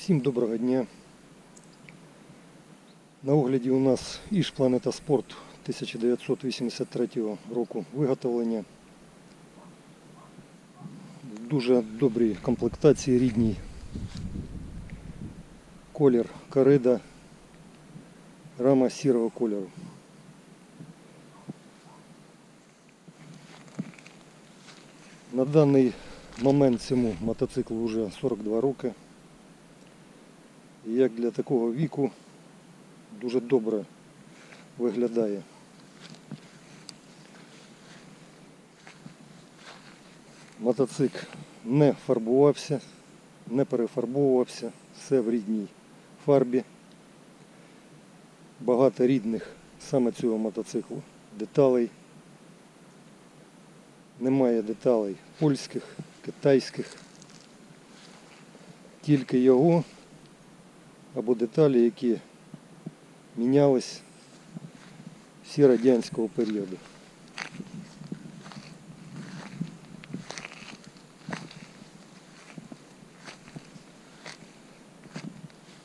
Всім доброго дня. На огляді у нас Іж Планета Спорт 1983 року виготовлення. Дуже добрій комплектації рідній. Колір корида, рама сірого кольору. На даний момент цьому мотоциклу вже 42 роки. Як для такого віку дуже добре виглядає. Мотоцикл не фарбувався, не перефарбовувався, все в рідній фарбі. Багато рідних саме цього мотоциклу деталей. Немає деталей польських, китайських. Тільки його або деталі, які мінялись всі радянського періоду.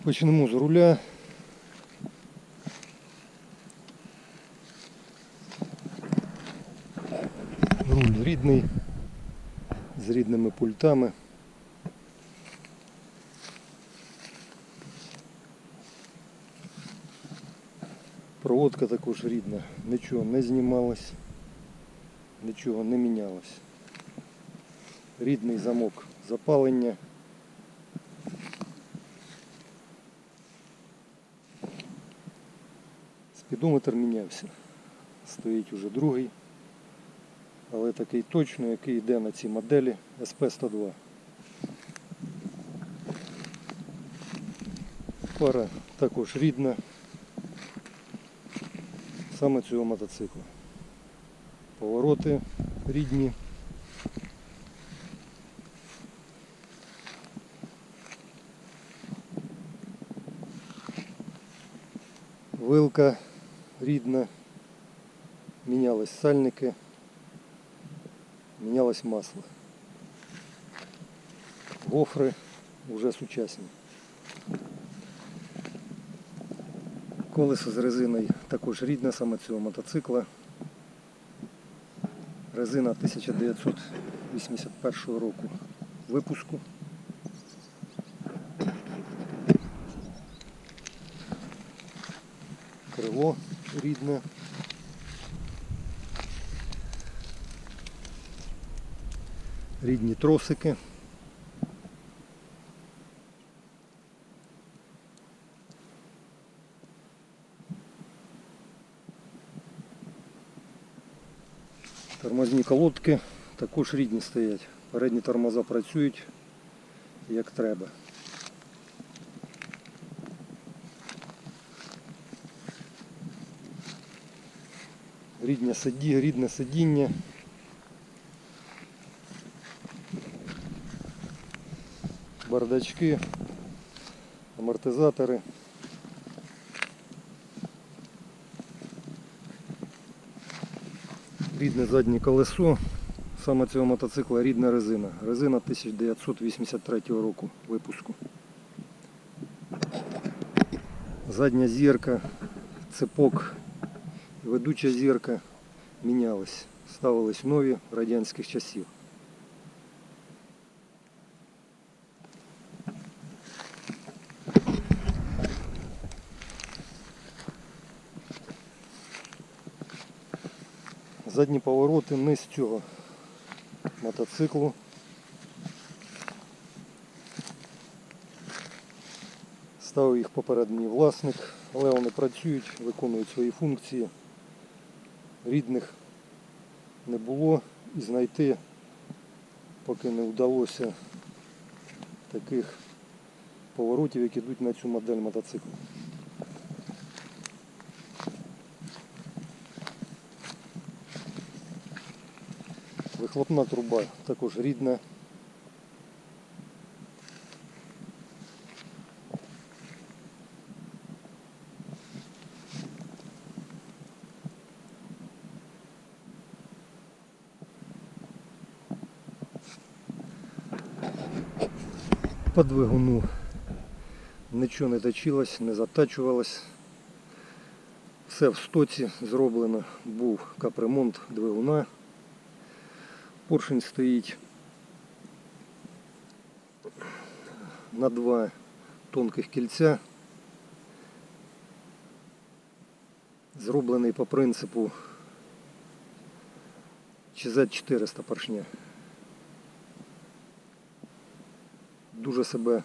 Почнемо з руля. Руль рідний, з рідними пультами. Проводка також рідна, нічого не знімалось, нічого не мінялось. Рідний замок запалення. Спідометр мінявся. Стоїть уже другий, але такий точно, який йде на цій моделі SP102. Пара також рідна саме цього мотоцикла. Повороти рідні. Вилка рідна. Мінялись сальники. Мінялось масло. Гофри вже сучасні. Колесо з резиною також рідне саме цього мотоцикла. Резина 1981 року випуску. Крило рідне. Рідні тросики. Колодки також рідні стоять. Передні тормоза працюють як треба. Рідне, сиді, рідне сидіння. Бардачки, амортизатори. Рідне заднє колесо. Саме цього мотоцикла рідна резина. Резина 1983 року випуску. Задня зірка, цепок, ведуча зірка мінялись. Ставились нові радянських часів. Задні повороти не з цього мотоциклу. Ставив їх попередній власник, але вони працюють, виконують свої функції. Рідних не було і знайти, поки не вдалося таких поворотів, які йдуть на цю модель мотоциклу. Вихлопна труба також рідна. По двигуну Нічого не точилось, не затачувалось. Все в стоці зроблено. Був капремонт двигуна. Поршень стоїть на два тонких кільця. Зроблений по принципу ЧЗ-400 поршня. Дуже себе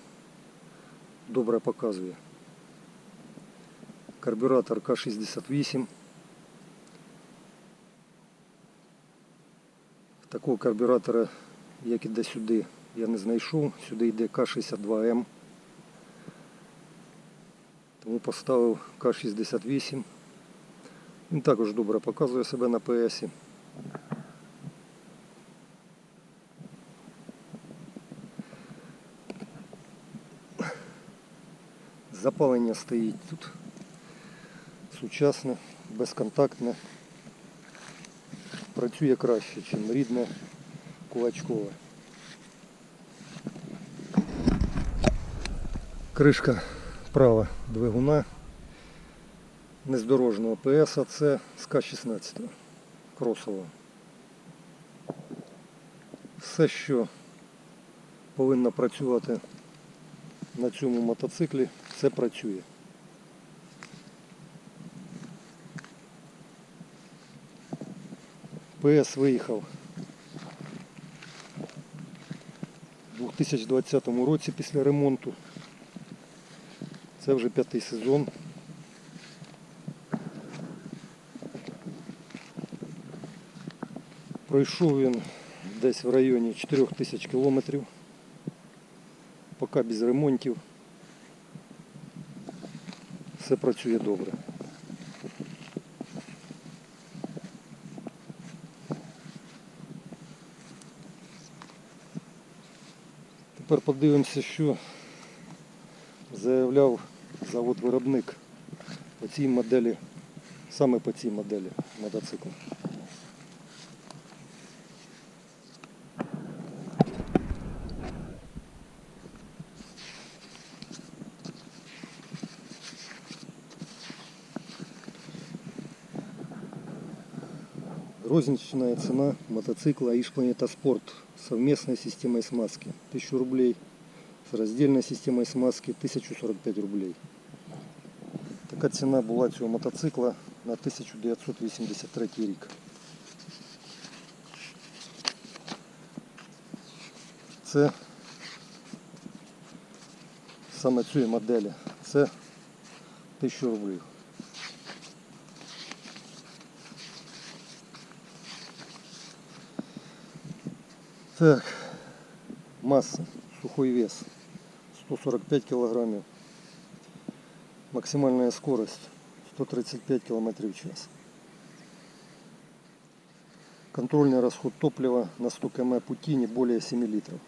добре показує. Карбюратор К68. Такого карбюратора, як іде сюди, я не знайшов. Сюди йде К62М. Тому поставив К68. Він також добре показує себе на ПСі. Запалення стоїть тут сучасне, безконтактне. Працює краще, ніж рідне кулачкове. Кришка права двигуна нездорожного ПС, а це з К-16 кросового. Все, що повинно працювати на цьому мотоциклі, все працює. ПС виїхав у 2020 році після ремонту. Це вже п'ятий сезон. Пройшов він десь в районі 4 тисяч кілометрів. Поки без ремонтів. Все працює добре. Тепер подивимося, що заявляв завод-виробник по цій моделі, саме по цій моделі мотоцикла. Розничная цена мотоцикла Иш Планета Спорт с совместной системой смазки 1000 рублей, с раздельной системой смазки 1045 рублей. Така ціна була цього мотоцикла на 1983 рік. Це саме цієї моделі. Це 1000 рублів. Так, масса, сухой вес 145 килограммов. Максимальная скорость 135 км в час. Контрольный расход топлива на 100 км пути не более 7 литров.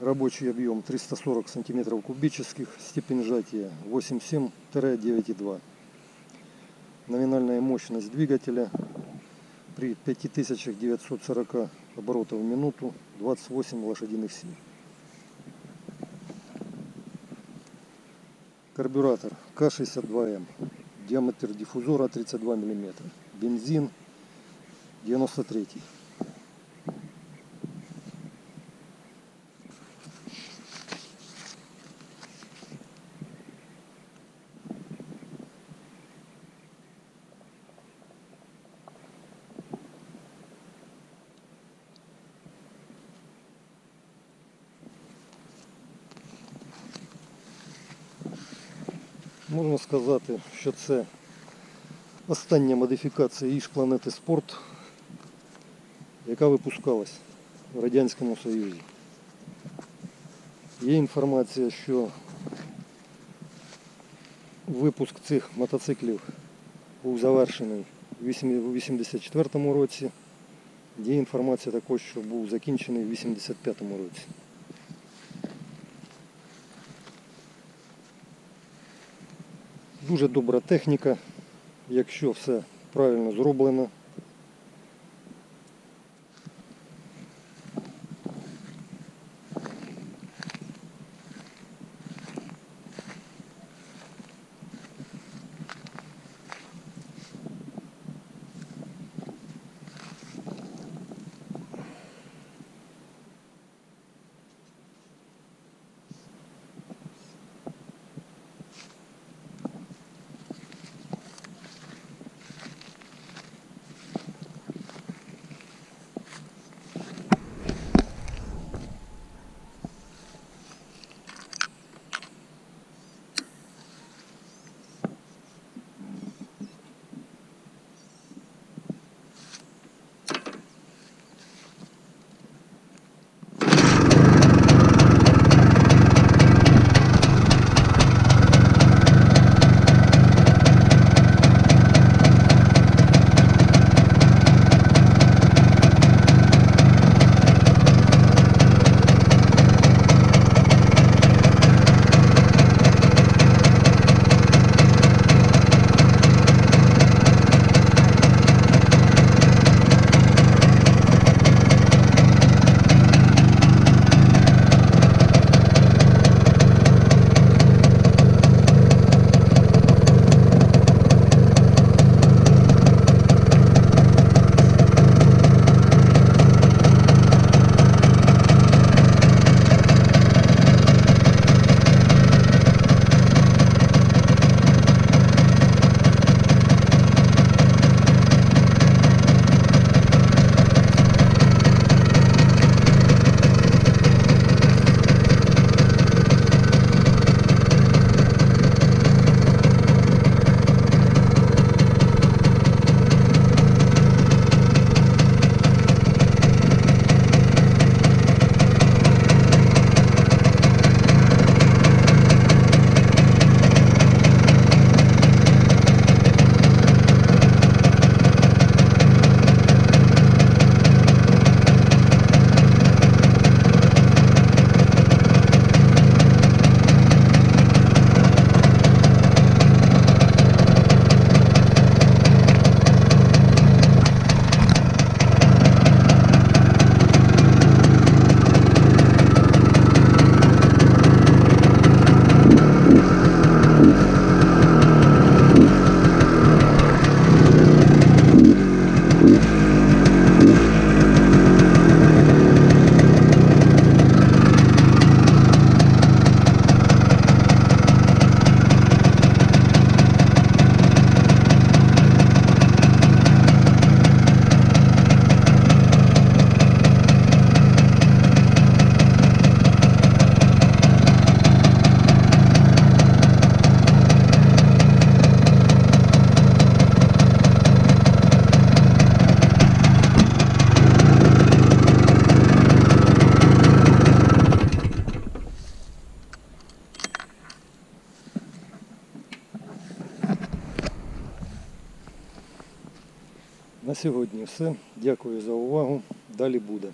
Рабочий объем 340 сантиметров кубических, степень сжатия 8,7-9,2. Номинальная мощность двигателя при 5940 оборотов в минуту 28 лошадиных сил. Карбюратор К62М. Диаметр диффузора 32 мм. Бензин 93. Можна сказати, що це остання модифікація Іж планети Спорт, яка випускалась в Радянському Союзі. Є інформація, що випуск цих мотоциклів був завершений у 1984 році. Є інформація також, що був закінчений у 1985 році. Дуже добра техніка, якщо все правильно зроблено. Сьогодні все. Дякую за увагу. Далі буде.